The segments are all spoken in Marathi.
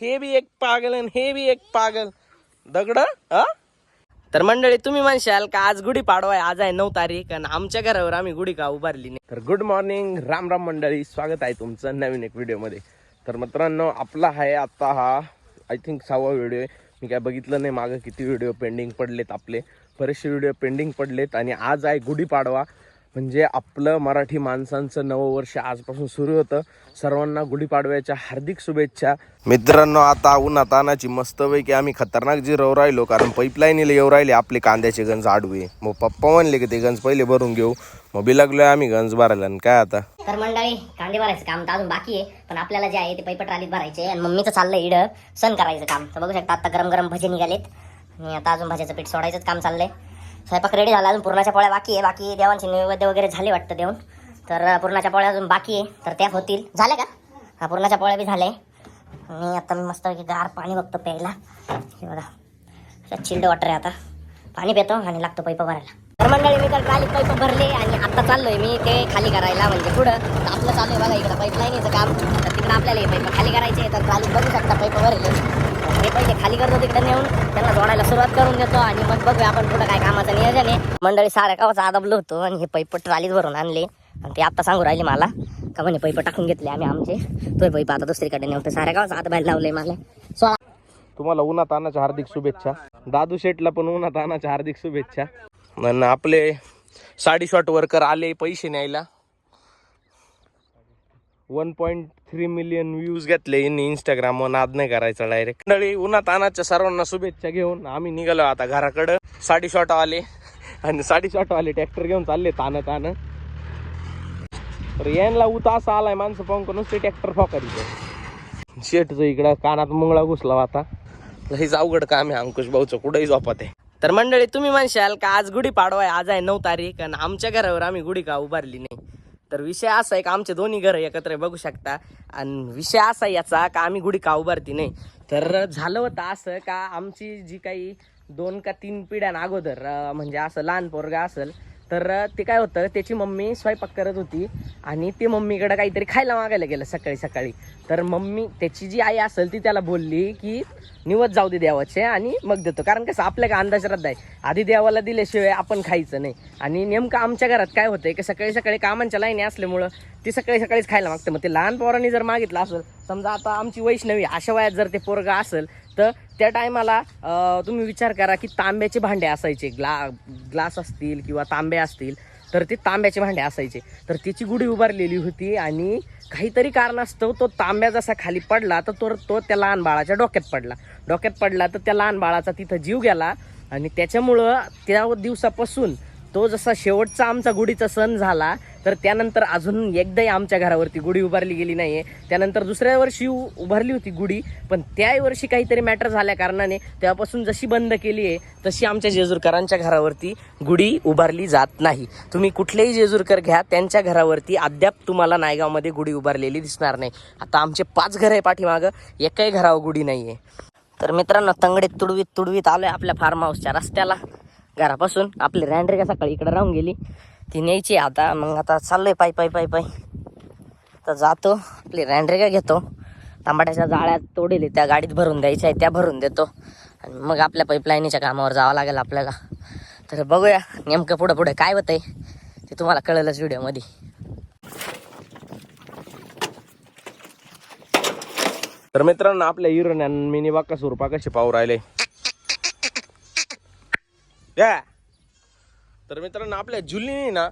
हे बी एक पागल आणि हे बी एक पागल. दगड? अ? तर मंडळी तुम्ही म्हणशाल का आज गुढी पाडवा आहे? आज आहे नऊ तारीख आणि आमच्या घरावर आम्ही गुढी का उभारली नाही? तर गुड मॉर्निंग राम राम मंडळी. स्वागत आहे तुमचं नवीन एक व्हिडिओमध्ये तर मित्रांनो आपला आहे आता हा आय थिंक सहावा व्हिडिओ आहे. मी काय बघितलं नाही मागं किती व्हिडिओ पेंडिंग पडलेत आपले. बरेचसे व्हिडिओ पेंडिंग पडलेत आणि आज आहे गुढीपाडवा म्हणजे आपलं मराठी माणसांचं नवं वर्ष आजपासून सुरू होतं. सर्वांना गुढीपाडव्याच्या हार्दिक शुभेच्छा. मित्रांनो आता उन्हा तानाची मस्तपैकी आम्ही खतरनाक जी रव राहिलो कारण पाईपलाईनीला येऊ राहिले आपले कांद्याचे गंज आडवे. मग पप्पा म्हणले की ते गंज पहिले भरून घेऊ. मग बी लागलोय आम्ही गंज भरायला. आणि काय आता? तर मंडळी कांदे भरायचं काम तर अजून बाकी आहे पण आपल्याला जे आहे ते पैप ट्रालीत भरायचे आणि मम्मीचं चाललंय इड. सण करायचं काम. तर बघू शकता आता गरम गरम भजे निघालेत. आणि आता अजून भाज्याचं पीठ सोडायचंच काम चाललंय. स्वयंपाक रेडी झाला अजून पुरणाच्या पोळ्या बाकी आहे. बाकी देवांचे नैवेद्य वगैरे झाले वाटतं देऊन. तर पुरणाच्या पोळ्या अजून बाकी आहे. तर त्या होतील. झाल्या का? हा पुरणाच्या पोळ्या बी झाल्या. आणि आता मी मस्त गार पाणी बघतो प्यायला. हे बघा. चिल्ड वॉटर आहे आता. पाणी पितो आणि लागतो पैप भरायला. तर मंडळी मी तर ट्रालीत पैप भरले आणि आता चाललोय मी ते खाली करायला म्हणजे पुढं. आपलं चालू आहे बघा इकडं पाईपलाईनीचं काम. तर तिकडं आपल्याला हे पैप खाली करायचे तर ट्रालीत बघू शकता पैप भरले. हे पैसे खाली करतो तिकडे नेऊन. त्यांना जोडायला सुरुवात करून देतो आणि मग बघूया आपण पुढं काय कामाचं नियोजन आहे. मंडळी साऱ्या गावाचा आदबलो होतो आणि हे पैप ट्रालीत भरून आणले. आणि ते आता सांगू राहिले मला. का म्हणे पैप टाकून घेतले आम्ही आमचे. तो पैप आता दुसरीकडे नेऊन साऱ्या गावाचा आत बाहेर लावले मला. सोळा तुम्हाला उन्हा तानाच्या हार्दिक शुभेच्छा. दादू शेटला पण उन्हा तानाच्या हार्दिक शुभेच्छा. आपले साडी शॉट वर्कर आले पैसे न्यायला. One point three million views घेतले यांनी इंस्टाग्रामवर नाद नाही करायचा डायरेक्ट मंडळी उन्हा तानाच्या सर्वांना शुभेच्छा घेऊन आम्ही निघालो आता घराकडं. साडी शॉट आले आणि साडी शॉट आले ट्रॅक्टर घेऊन चालले तानं तानं. तर यांना उता असा आलाय माणसं पाहून करून ते ट्रॅक्टर फोकारीचं शेटचं इकडं कानात मुंगळा घुसला आता लईच अवघड काम आहे अंकुश भाऊचं कुठेही झोपत आहे. तर मंडळी तुम्ही म्हणशाल का आज गुढी पाडवा आहे आज आहे नऊ तारीख आणि आमच्या घरावर आम्ही गुढी का उभारली नाही. तर विषय असा आहे का आमचे दोन्ही घरं एकत्र बघू शकता. आणि विषय असा आहे याचा का आम्ही गुढी का उभारती नाही. तर झालं होतं असं का आमची जी काही दोन का तीन पिढ्यां अगोदर म्हणजे असं लहान पोरगा असेल तर ते काय होतं त्याची मम्मी स्वयंपाक करत होती आणि ते मम्मीकडं काहीतरी खायला मागायला गेलं सकाळी सकाळी. तर मम्मी त्याची जी आई असेल ती त्याला बोलली की निवत जाऊ दे देवाचे आणि मग देतो. कारण कसं आपल्या का अंधश्रद्धा आहे? आधी देवाला दिल्याशिवाय आपण खायचं नाही. आणि नेमकं आमच्या घरात काय होतंय की सकाळी सकाळी कामांच्या लाईनी असल्यामुळं ती सकाळी सकाळीच खायला मागते. मग ते लहान पोरांनी जर मागितलं असेल समजा आता आमची वैष्णवी अशा वयात जर ते पोरगा असेल तर त्या टायमाला तुम्ही विचार करा की तांब्याचे भांडे असायचे. ग्ला ग्लास असतील किंवा तांबे असतील तर ते तांब्याचे भांडे असायचे. तर त्याची गुढी उभारलेली होती आणि काहीतरी कारणास्तव तो तांब्या जसा खाली पडला तर तो तो त्या लहान बाळाच्या डोक्यात पडला. डोक्यात पडला तर त्या लहान बाळाचा तिथं जीव गेला आणि त्याच्यामुळं त्या दिवसापासून तो जसा शेवटचा आमचा गुढीचा सण झाला तर त्यानंतर अजून एकदाही आमच्या घरावरती गुढी उभारली गेली नाही आहे त्यानंतर दुसऱ्या वर्षी उभारली होती गुढी पण त्याही वर्षी काहीतरी मॅटर झाल्या कारणाने तेव्हापासून जशी बंद केली आहे तशी आमच्या जेजूरकरांच्या घरावरती गुढी उभारली जात नाही. तुम्ही कुठलेही जेजूरकर घ्या त्यांच्या घरावरती अद्याप तुम्हाला नायगावमध्ये गुढी उभारलेली दिसणार नाही. आता आमचे पाच घर आहे पाठीमागं एकाही घरावर गुढी नाही आहे तर मित्रांनो तंगडीत तुडवीत तुडवीत आलोय आपल्या फार्म हाऊसच्या रस्त्याला. घरापासून आपली रँड्री का सकाळी इकडे राहून गेली. ती न्यायची आता. मग आता चाललंय पायी पायी पायी पायी. तर जातो. आपली रँड्रिका घेतो. तांबाट्याच्या जाळ्यात तोडेली त्या गाडीत भरून द्यायच्या आहे त्या भरून देतो. आणि मग आपल्या पाईपलाईनीच्या कामावर जावं लागेल आपल्याला. तर बघूया नेमकं पुढं पुढे काय होतंय. ते तुम्हाला कळेलच व्हिडिओमध्ये. तर मित्रांनो आपल्या हिरोन मिनी बाका स्वरूपा कशी पाहू राहिले. या. तर मित्रांनो आपल्या जुलीने ना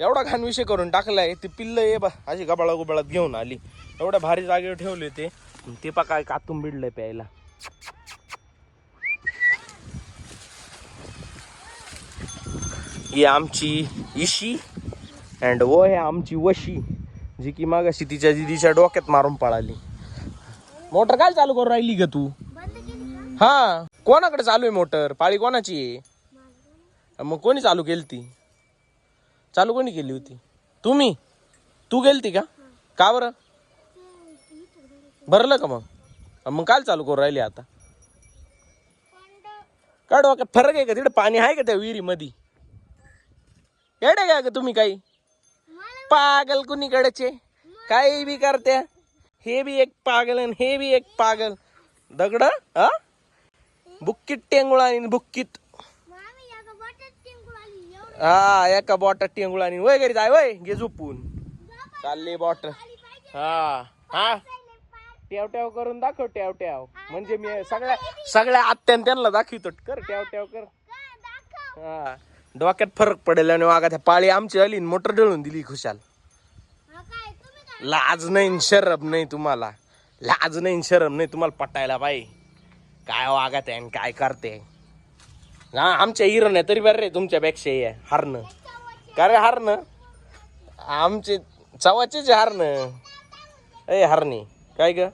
एवढा घाण विषय करून टाकलाय ते पिल्ल ये बा अशी गबाळा गुबाळात घेऊन आली. एवढ्या भारी जागेवर ठेवले ते. ते पा काय कातून बिडलंय प्यायला. ही आमची इशी अँड वो आहे आमची वशी जी की मागाशी तिच्या दिदीच्या डोक्यात मारून पळाली. मोटर काय चालू करून राहिली ग तू? हा. कोणाकडे चालू आहे मोटर? पाळी कोणाची आहे? मग कोणी चालू केली ती चालू कोणी केली होती? तुम्ही? तू गेलती का? का बरं? भरलं का मग? मग काय चालू करून राहिली आता? काढू का फरक आहे का? तिकडे पाणी आहे का त्या विहिरीमध्ये? येडे काय का तुम्ही काही? पागल कुणीकडचे? काही बी करत्या? हे बी एक पागल आणि हे बी एक पागल. दगड हा बुक्कीत टेंगुळा आणि बुक्कीत. हा एका बॉटात टेंगुळ आणि वय घरी जाय वय घे झोपून. चालली बॉट. हा हा. ट्याव ट्याव करून दाखव ट्याव ट्याव म्हणजे मी सगळ्या सगळ्या आत्यान त्यांना दाखवतो. कर ट्याव ट्याव कर. हा. डोक्यात फरक पडेल आणि वागा त्या पाळी आमची आली मोटर डळून दिली खुशाल. लाज नाही शरब शरम नाही तुम्हाला. लाज नाही शरब शरम नाही तुम्हाला पटायला पाहिजे काय वागत आहे आणि काय करते? हा आमच्या हिरण आहे तरी बरं रे तुमच्यापेक्षा हे हारणं. का रे हारणं? आमचे चवाचेच हारणं. ए हारणी. काय ग?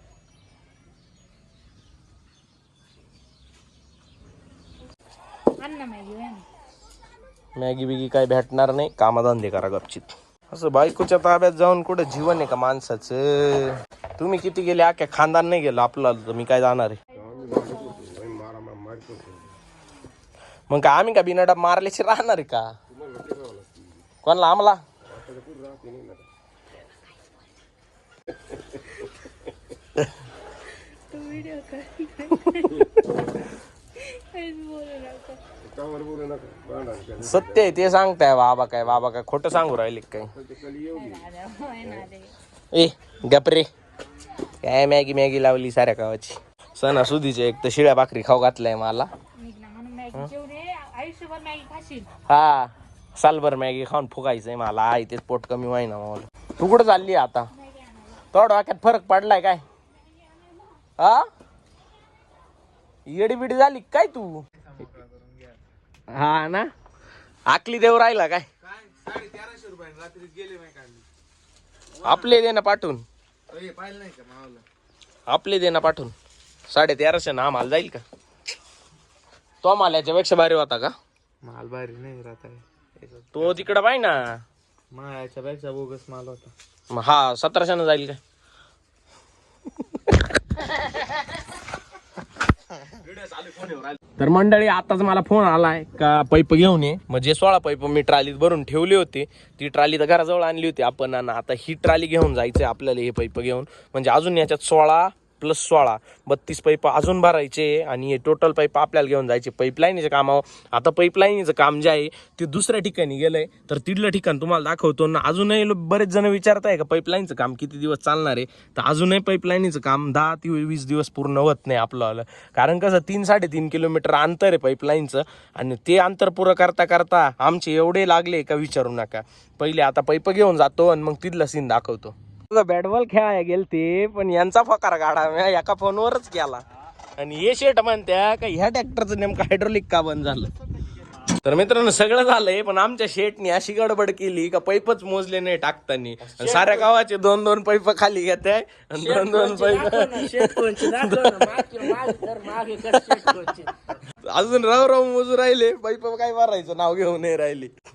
मॅगी बिगी काय भेटणार नाही. कामाधंदे करा गपचित असं बायकोच्या ताब्यात जाऊन कुठं जीवन आहे का माणसाचं? तुम्ही किती गेले अख्या खानदान नाही गेलो आपलं मी काय जाणार आहे? मग काय आम्ही का बिनाडा मारल्याशी राहणार का? कोणाला आम्हाला? सत्य आहे ते सांगताय बाबा काय बाबा काय खोटं सांगू राहिले काय ए गपरे काय मॅगी मॅगी लावली साऱ्या गावाची? सणासुदीचे एक तर शिळ्या भाकरी खाऊ घातलाय मला. हा सालभर मॅगी खाऊन फुगायचंय मला. आई तेच पोट कमी व्हायना मला. तू कुठं चालली आता? थोडं वाक्यात फरक पडलाय काय? हा? येडीबिडी झाली काय तू? हा ना? आकली देव राहिला काय? आपले दे ना पाठवून. आपले दे ना पाठवून. साडे तेराशे ना आम्हाला जाईल का? तो आम्हाला याच्यापेक्षा भारी होता का? माल भारी नाही राहत आहे. तो तिकडं पाहि ना. मायाच्या पेक्षा बोगस माल होता. मग हा सतराशेनं जाईल काय तर मंडळी आताच मला फोन आलाय का पैप घेऊन ये. म्हणजे सोळा पैप मी ट्रालीत भरून ठेवले होते ती ट्राली तर घराजवळ आणली होती आपण. आणि आता ही ट्राली घेऊन जायचंय आपल्याला हे पैप घेऊन. म्हणजे अजून याच्यात सोळा प्लस सोळा बत्तीस पैप अजून भरायचे आणि हे टोटल पाईप आपल्याला घेऊन जायचे. पाईपलाईनीचं कामावर. आता पाईपलाईनीचं काम जे आहे ते दुसऱ्या ठिकाणी गेलंय. तर तिथलं ठिकाण तुम्हाला दाखवतो. ना अजूनही बरेच जण विचारत आहे का पाईपलाईनचं काम किती दिवस चालणार आहे? तर अजूनही पाईपलाईनीचं काम दहा ते वीस दिवस पूर्ण होत नाही आपलं कारण कसं तीन साडेतीन किलोमीटर अंतर आहे पाईपलाईनचं आणि ते अंतर पुरं करता करता आमचे एवढे लागले का विचारू नका. पहिले आता पैप घेऊन जातो आणि मग तिथला सीन दाखवतो. बॅट बॉल खेळायला गेलते पण यांचा फकार गाडा मी एका फोनवरच केला आणि हे शेट म्हणत्या का ह्या ट्रॅक्टरचं नेमकं हायड्रोलिक का बंद झालं? तर मित्रांनो सगळं झालंय पण आमच्या शेटने अशी गडबड केली का पैपच मोजले नाही टाकतानी. आणि साऱ्या गावाचे दोन दोन पैप खाली घेते आणि दोन दोन पैप अजून राव राव मोजू राहिले पैप काय भरायचं नाव घेऊन नाही राहिली.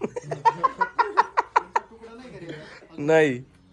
नाही.